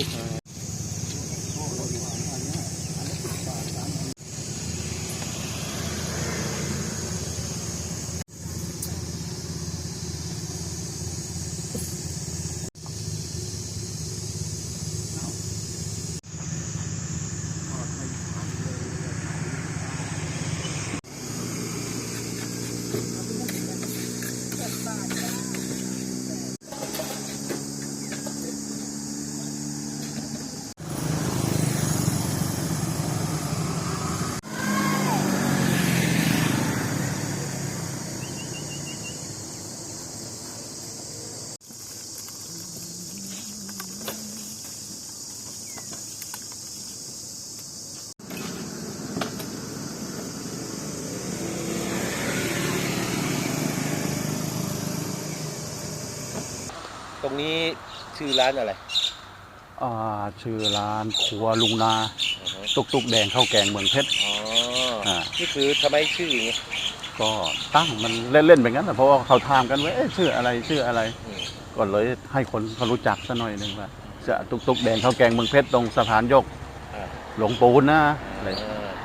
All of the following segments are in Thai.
งสั ตรงนี้ชื่อร้านอะไรอ่าชื่อร้านครัวลุงนา อือฮึตุกตุกแดงข้าวแกงเมืองเพชรอ๋ออ่านี่คือทำไมชื่ออย่างงี้ก็ตั้งมันเล่นๆแบบนั้นแหละเพราะว่าเขาถามกันว่าเอ๊ะชื่ออะไรชื่ออะไร อืมก็เลยให้คนเขารู้จักซะหน่อยหนึงว่าจะตุกตุกแดงข้าวแกงเมืองเพชรตรงสะพานยกอ่าหลวงปูนนะอะไรอ่า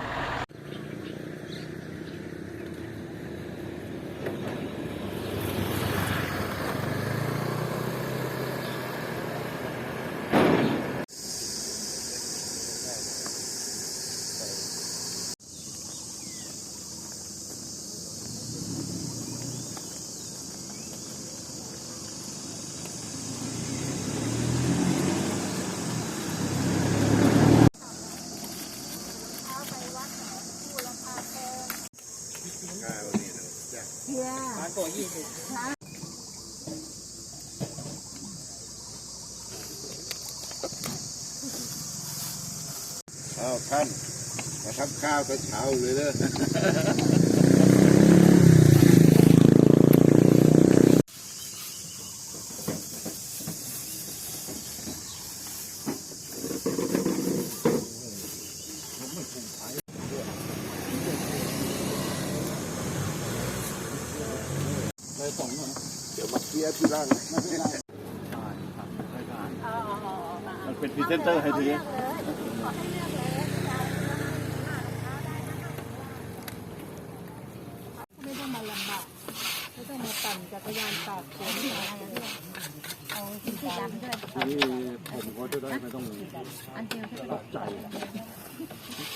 ข้าวท่านมาทำข้าวตอนเช้าเลยเด้อ ยวมาเคลียร์ที่ร่างมันเป็นพรีเซนเตอร์ให้ทีไม่ต้องมาลำบากไม่ต้องมาปั่นจักรยานตากฝนอะไรเนี่ยเอาสีดำด้วยนี่ผมก็จะได้ไม่ต้องอันเดียวใช่ไหมตกใจ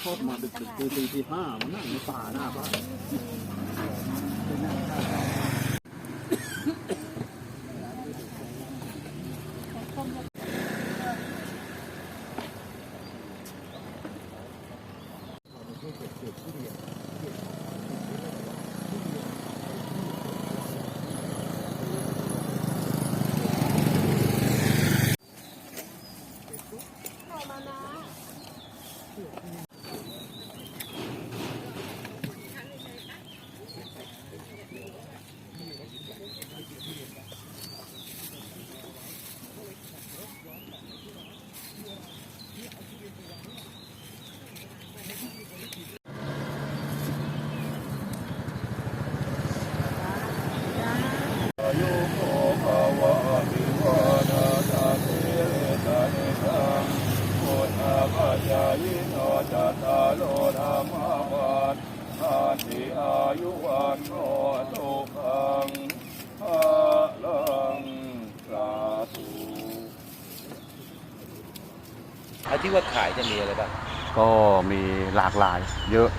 ชอบมาดึกๆตีตีห้ามันนั่งในป่าหน้าบ้าน อัน ที่ว่าขายจะมีอะไรบ้าง ก็มีหลากหลาย เยอะ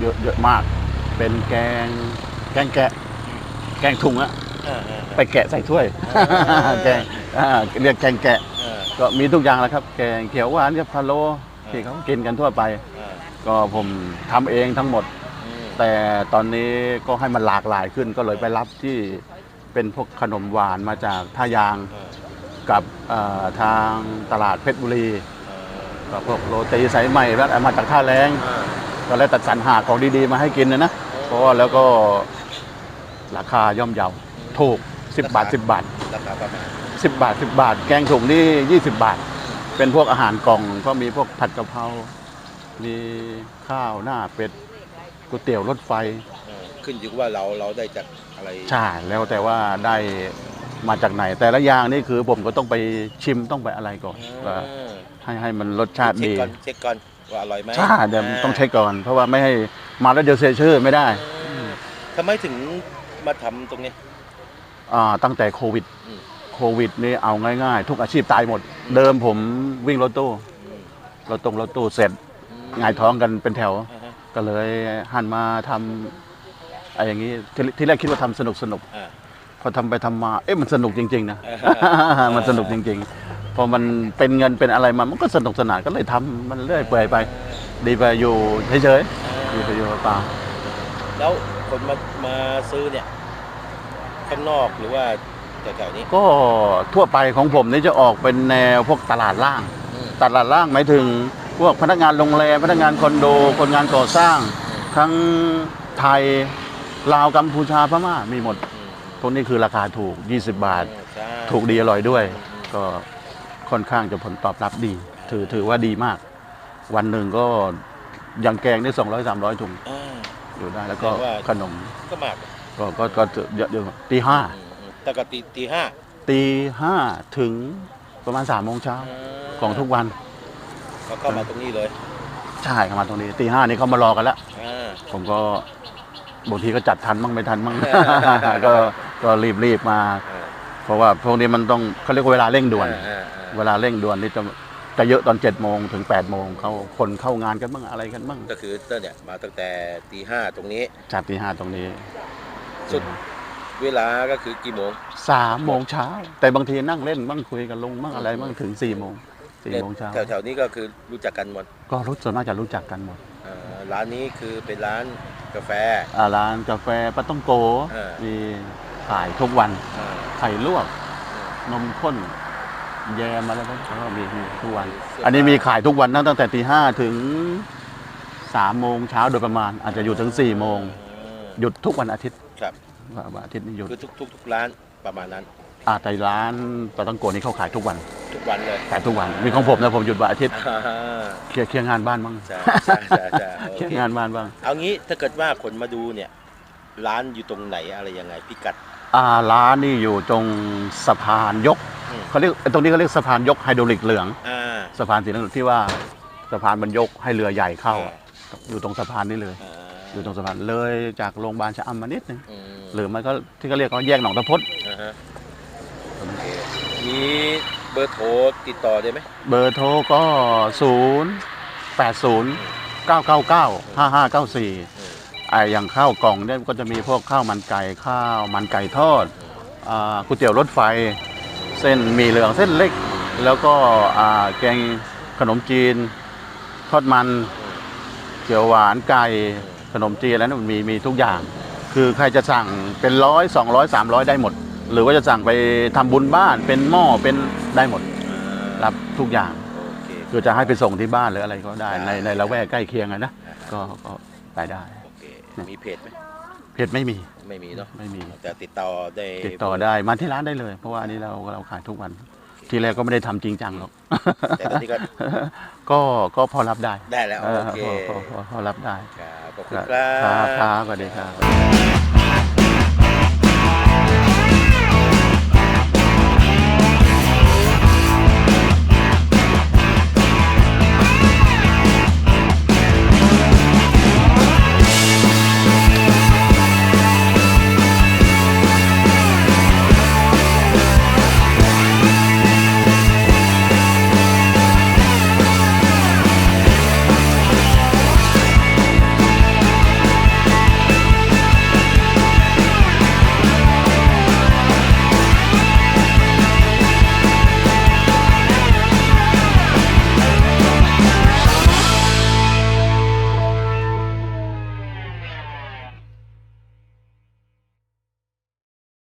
เยอะเยอะมาก เป็นแกง แกงแกะ แกงถุงอะอ่าอ่าไปแกะใส่ถ้วย แกงอ่าเรียกแกงแกะอ่าก็มีทุกอย่างแล้วครับ แกงเขียวหวานกับพะโล้อ่าที่เขากินกันทั่วไปอ่าก็ผมทำเองทั้งหมดอืมแต่ตอนนี้ก็ให้มันหลากหลายขึ้นก็เลยไปรับที่เป็นพวกขนมหวานมาจากท่ายางอ่ากับเอ่อทางตลาดเพชรบุรีอ่า กับพวกโรตีสายใหม่แบบมาจากท่าแรงอ่าก็เลยตัดสรรหาของดีๆมาให้กินนะนะเพราะว่าแล้วก็ราคาย่อมเยาถูก 10 บาท 10 บาท ราคาประมาณ10 บาท 10 บาท แกงถุงนี่ 20 บาท เป็นพวกอาหารกล่องก็มีพวกผัดกะเพรา มีข้าวหน้าเป็ดก๋วยเตี๋ยวรถไฟ เออขึ้นอยู่กับว่าเราเราได้จากอะไรใช่แล้วแต่ว่าได้มาจากไหน แต่ละอย่างนี่คือผมก็ต้องไปชิมต้องไปอะไรก่อนว่าเออ ให้ให้มันรสชาติเช็คดีก่อนเช็คก่อนว่าอร่อยไหมใช่เดี๋ยวต้องเช็คก่อน เพราะว่าไม่ให้มาแล้วเดี๋ยวเสียชื่อไม่ได้เออทำไมถึงมาทำตรงนี้ อ่าตั้งแต่โควิด อืม โควิดนี่เอาง่ายๆ ทุกอาชีพตายหมด เดิมผมวิ่งรถตู้อืมรถตรงรถตู้เสร็จอืมหงายท้องกันเป็นแถว อ่าฮะก็เลยหันมาทำอะไรอย่างนี้ที่ที่แรกคิดว่าทำสนุกสนุกอ่าพอทำไปทำมา เอ๊ะมันสนุกจริง ๆ นะอ่ามันสนุกจริงๆ พอมันเป็นเงินเป็นอะไรมามันก็สนุกสนานก็เลยทำมันเรื่อยเปื่อยไป ดีไปอยู่เฉยๆอยู่ไปอยู่เปล่าแล้วคนมามาซื้อเนี่ยข้างนอกหรือว่าแถวๆนี้ ก็ทั่วไปของผมนี่จะออกเป็นแนวพวกตลาดล่างอืมตลาดล่างหมายถึงพวกพนักงานโรงแรมพนักงานคอนโด คนงานก่อสร้าง ทั้งไทยลาวกัมพูชาพม่ามีหมดอืมพวกนี้คือราคาถูก 20 บาทใช่ถูกดีอร่อยด้วยอืมก็ ค่อนข้างจะผลตอบรับดี ถือถือว่าดีมาก วันหนึ่งก็อย่างแกงได้200 300ถุงอ่า อยู่ได้แล้วก็แต่ว่า ขนมก็มากก็ก็ก็เยอะเยอะตีห้าอืมอืมแต่ก็ตีตีห้าตีห้าถึงประมาณสามโมงเช้าของทุกวันก็เข้ามาตรงนี้เลยใช่เข้ามาตรงนี้ตีห้านี่เขามารอกันแล้ว อ่า ผมก็บางทีก็จัดทันบ้างไม่ทันบ้าง ก็ก็รีบรีบมาอ่า เพราะว่าพวกนี้มันต้องเขาเรียกว่าเวลาเร่งด่วนอ่าอ่าอ่าเวลาเร่งด่วนนี่จะจะเยอะตอน7จ็ดโมงถึง8ปดโมงเขาคนเข้างานกันบ้างอะไรกันบ้างก็คือเต้นเนี่ยมาตั้งแต่ตีห้าตรงนี้ จากตีห้าตรงนี้สุด เวลาก็คือกี่โมง สามโมงเช้า แต่บางทีนั่งเล่นบ้างคุยกันลงบ้างอะไรบ้างถึงสี่โมงสี่โมงเช้าแถวๆนี้ก็คือรู้จักกันหมดก็รู้ส่วนมากจะรู้จักกันหมดอ่าร้านนี้คือเป็นร้านกาแฟ อ่าร้านกาแฟปาต้องโกเออ มี ขายทุกวันอ่าไข่ลวก นมข้น แยมอะไรพวกนี้ก็มีมีทุกวัน อันนี้มีขายทุกวันนะตั้งแต่ตีห้าถึงสามโมงเช้าโดยประมาณ อาจจะอยู่ถึงสี่โมงอ่าหยุดทุกวันอาทิตย์ครับวันอาทิตย์นี่หยุดคือทุกทุกทุกร้านประมาณนั้นอาแต่ร้านปาต้องโกนี่เขาขายทุกวัน ทุกวันเลยขายทุกวัน มีของผมนะผมหยุดวันอาทิตย์อ่าเคลียร์เคลียร์งานบ้านบ้างใช่ใช่ใช่ใช่โอเคลียเคร์งานบ้านบ้าง เอางี้ถ้าเกิดว่าคนมาดูเนี่ย ร้านอยู่ตรงไหนอะไรยังไงพิกัด อ่าร้านนี่อยู่ตรงสะพานยกอืม เขาเรียกตรงนี้เขาเรียกสะพานยกไฮดรอลิกเหลืองอ่า สะพานสีเหลืองที่ว่าสะพานมันยกให้เรือใหญ่เข้าอะอยู่ตรงสะพานนี้เลย อ่าอยู่ตรงสะพานเลยจากโรงพยาบาลชะอำมานิดนึงอืมหรือมันก็ที่เขาเรียกว่าแยกหนองตะพดอ่าฮะโอเคมีเบอร์โทรติดต่อได้ไหมเบอร์โทรก็ 0 8 0 9 9 9 5 5 9 4อืม ไอ้อย่างข้าวกล่องเนี่ยก็จะมีพวกข้าวมันไก่ข้าวมันไก่ทอดอ่าก๋วยเตี๋ยวรถไฟ เส้นหมีเหลืองเส้นเล็ก แล้วก็อ่าแกงขนมจีน ทอดมันเขียวหวานไก่ขนมจีนแล้วนะมันมีมีทุกอย่าง คือใครจะสั่งเป็นร้อยสองร้อยสามร้อยได้หมด หรือว่าจะสั่งไปทำบุญบ้านเป็นหม้อเป็นได้หมดอ่ารับทุกอย่างโอเคคือจะให้ไปส่งที่บ้านหรืออะไรก็ได้ในได้ในละแวกใกล้เคียงอะนะก็ก็ไปได้โอเค มีเพจไหมเพจไม่มี ไม่มีเนาะไม่มี แต่ติดต่อได้ติดต่อได้มาที่ร้านได้เลย เพราะว่าอันนี้เราเราขายทุกวัน ทีแรกก็ไม่ได้ทำจริงจังหรอกแต่ตอนนี้ก็ก็ก็พอรับได้ได้แล้วเออโอเคพอพอพอพอรับได้ครับขอบคคุณรับครัครับบครับสวัสดีครับ